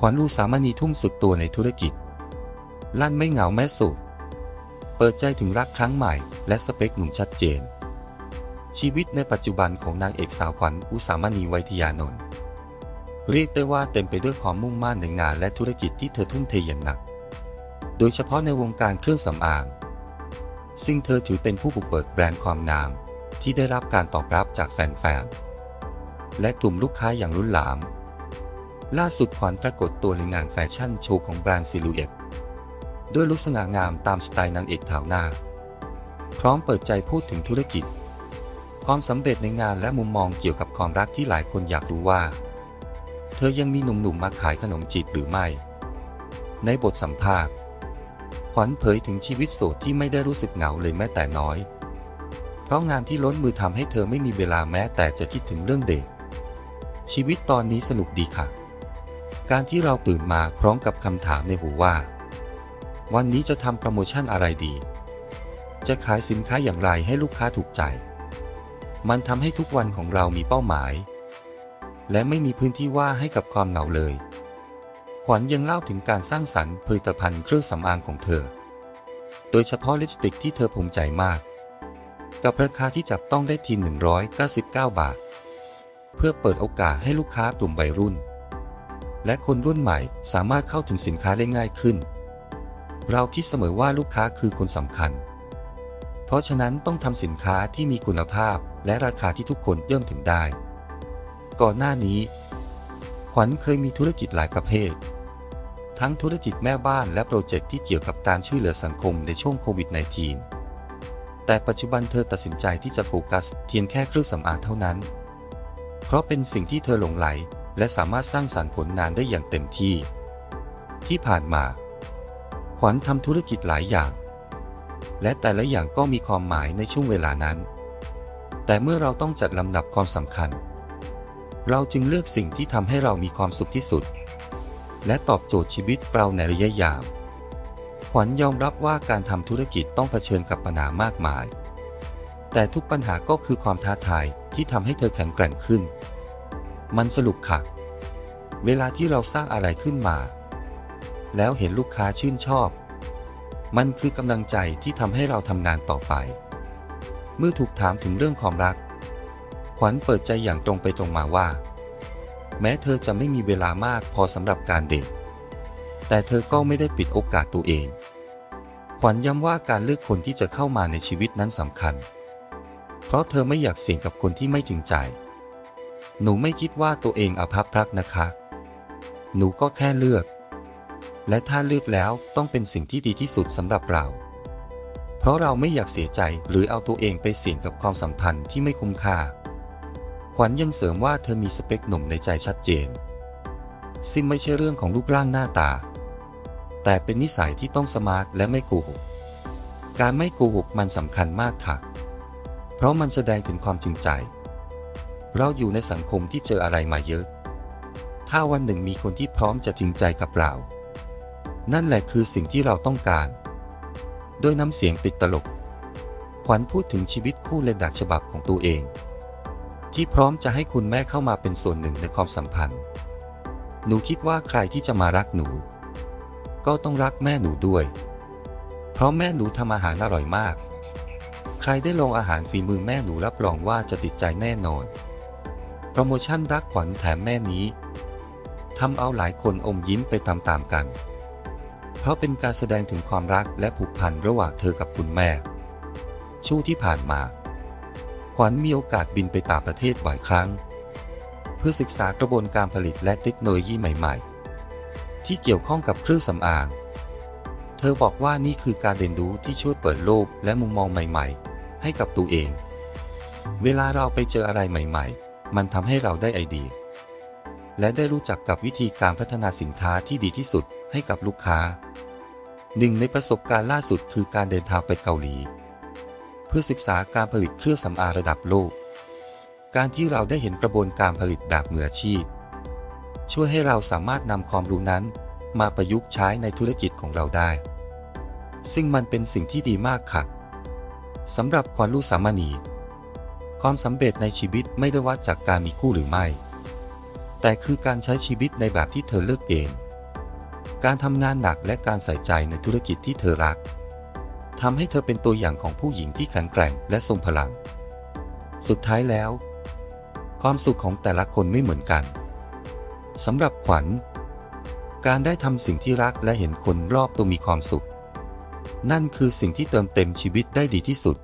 ขวัญอุสามณีทุ่มสุดตัวในธุรกิจ ลั่นไม่เหงาแม่สุเปิดใจถึงรักครั้งใหม่ และสเปคหนุ่มชัดเจน ชีวิตในปัจจุบันของนางเอกสาวขวัญอุสามณีไวทยานนท์เรียกได้ว่าเต็มไปด้วยความมุ่งมั่นในงานและธุรกิจที่เธอทุ่มเทอย่างหนัก โดยเฉพาะในวงการเครื่องสำอาง ซึ่งเธอถือเป็นผู้บุกเบิกแบรนด์ความงาม ที่ได้รับการตอบรับจากแฟนๆ และกลุ่มลูกค้าอย่างรุ่นหลาม ล่าสุดขวัญปรากฏตัวในงานแฟชั่นโชว์ของแบรนด์ซิลูเอตด้วยลุคสง่างามตามสไตล์นางเอกถาวหน้า พร้อมเปิดใจพูดถึงธุรกิจ ความสำเร็จในงานและมุมมองเกี่ยวกับความรักที่หลายคนอยากรู้ว่า เธอยังมีหนุ่มๆมาขายขนมจีบหรือไม่ ในบทสัมภาษณ์ ขวัญเผยถึงชีวิตโสดที่ไม่ได้รู้สึกเหงาเลยแม้แต่น้อย เพราะงานที่ล้นมือทำให้เธอไม่มีเวลาแม้แต่จะคิดถึงเรื่องเด็กชีวิตตอนนี้สนุกดีค่ะ การที่เราตื่นมาพร้อมกับคำถามในหูว่า วันนี้จะทำโปรโมชั่นอะไรดี จะขายสินค้าอย่างไรให้ลูกค้าถูกใจ มันทำให้ทุกวันของเรามีเป้าหมาย และไม่มีพื้นที่ว่างให้กับความเหงาเลย ขวัญยังเล่าถึงการสร้างสรรค์ผลิตภัณฑ์เครื่องสำอางของเธอ โดยเฉพาะลิปสติกที่เธอภูมิใจมาก กับราคาที่จับต้องได้ที199 บาท เพื่อเปิดโอกาสให้ลูกค้ากลุ่มวัยรุ่น และคนรุ่นใหม่สามารถเข้าถึงสินค้าได้ง่ายขึ้น เราคิดเสมอว่าลูกค้าคือคนสำคัญ เพราะฉะนั้นต้องทำสินค้าที่มีคุณภาพและราคาที่ทุกคนเอื้อมถึงได้ ก่อนหน้านี้ ขวัญเคยมีธุรกิจหลายประเภท ทั้งธุรกิจแม่บ้านและโปรเจกต์ที่เกี่ยวกับการช่วยเหลือสังคมในช่วงโควิด -19 แต่ปัจจุบันเธอตัดสินใจที่จะโฟกัสเพียงแค่เครื่องสำอางเท่านั้น เพราะเป็นสิ่งที่เธอหลงไหล และสามารถสร้างสรรค์ผลงานได้อย่างเต็มที่ ที่ผ่านมา ขวัญทำธุรกิจหลายอย่าง และแต่ละอย่างก็มีความหมายในช่วงเวลานั้น แต่เมื่อเราต้องจัดลำดับความสำคัญ เราจึงเลือกสิ่งที่ทำให้เรามีความสุขที่สุด และตอบโจทย์ชีวิตเราในระยะยาวขวัญยอมรับว่าการทำธุรกิจต้องเผชิญกับปัญหามากมาย แต่ทุกปัญหาก็คือความท้าทายที่ทำให้เธอแข็งแกร่งขึ้น มันสรุปค่ะ เวลาที่เราสร้างอะไรขึ้นมา แล้วเห็นลูกค้าชื่นชอบ มันคือกำลังใจที่ทำให้เราทำงานต่อไป เมื่อถูกถามถึงเรื่องความรัก ขวัญเปิดใจอย่างตรงไปตรงมาว่า แม้เธอจะไม่มีเวลามากพอสำหรับการเดทแต่เธอก็ไม่ได้ปิดโอกาสตัวเอง ขวัญย้ำว่าการเลือกคนที่จะเข้ามาในชีวิตนั้นสำคัญ เพราะเธอไม่อยากเสี่ยงกับคนที่ไม่จริงใจ หนูไม่คิดว่าตัวเองอาภัพรักนะคะ หนูก็แค่เลือก และถ้าเลือกแล้วต้องเป็นสิ่งที่ดีที่สุดสำหรับเรา เพราะเราไม่อยากเสียใจหรือเอาตัวเองไปเสี่ยงกับความสัมพันธ์ที่ไม่คุ้มค่า ขวัญยังเสริมว่าเธอมีสเปคหนุ่มในใจชัดเจน ซึ่งไม่ใช่เรื่องของรูปร่างหน้าตา แต่เป็นนิสัยที่ต้องสมาร์ทและไม่โกหก การไม่โกหกมันสำคัญมากค่ะ เพราะมันแสดงถึงความจริงใจ เราอยู่ในสังคมที่เจออะไรมาเยอะ ถ้าวันหนึ่งมีคนที่พร้อมจะจริงใจกับเรา นั่นแหละคือสิ่งที่เราต้องการโดยน้ำเสียงติดตลก ขวัญพูดถึงชีวิตคู่และดักฉบับของตัวเอง ที่พร้อมจะให้คุณแม่เข้ามาเป็นส่วนหนึ่งในความสัมพันธ์ หนูคิดว่าใครที่จะมารักหนู ก็ต้องรักแม่หนูด้วย เพราะแม่หนูทำอาหารอร่อยมาก ใครได้ลองอาหารฝีมือแม่หนูรับรองว่าจะติดใจแน่นอน รโมชั่นรักขวัญแถมแม่นี้ทำเอาหลายคนอมยิ้มไปตามๆกัน เพราะเป็นการแสดงถึงความรักและผูกพันระหว่างเธอกับคุณแม่ ช่วงที่ผ่านมา ขวัญมีโอกาสบินไปต่างประเทศบ่อยครั้ง เพื่อศึกษากระบวนการผลิตและเทคโนโลยีใหม่ๆ ที่เกี่ยวข้องกับเครื่องสำอาง เธอบอกว่านี่คือการเรียนรู้ที่ช่วยเปิดโลกและมุมมองใหม่ ๆ ให้กับตัวเอง เวลาเราไปเจออะไรใหม่ ๆ มันทำให้เราได้ไอเดีย และได้รู้จักกับวิธีการพัฒนาสินค้าที่ดีที่สุดให้กับลูกค้า หนึ่งในประสบการณ์ล่าสุดคือการเดินทางไปเกาหลี เพื่อศึกษาการผลิตเครื่องสำอางระดับโลก การที่เราได้เห็นกระบวนการผลิตแบบมืออาชีพ ช่วยให้เราสามารถนำความรู้นั้น มาประยุกต์ใช้ในธุรกิจของเราได้ ซึ่งมันเป็นสิ่งที่ดีมากค่ะสำหรับควานลูสามณี ความสำเร็จในชีวิตไม่ได้วัดจากการมีคู่หรือไม่ แต่คือการใช้ชีวิตในแบบที่เธอเลือกเอง การทำงานหนักและการใส่ใจในธุรกิจที่เธอรักทำให้เธอเป็นตัวอย่างของผู้หญิงที่แข็งแกร่งและทรงพลัง สุดท้ายแล้ว ความสุขของแต่ละคนไม่เหมือนกันสำหรับขวัญ การได้ทำสิ่งที่รักและเห็นคนรอบตัวมีความสุข นั่นคือสิ่งที่เติมเต็มชีวิตได้ดีที่สุด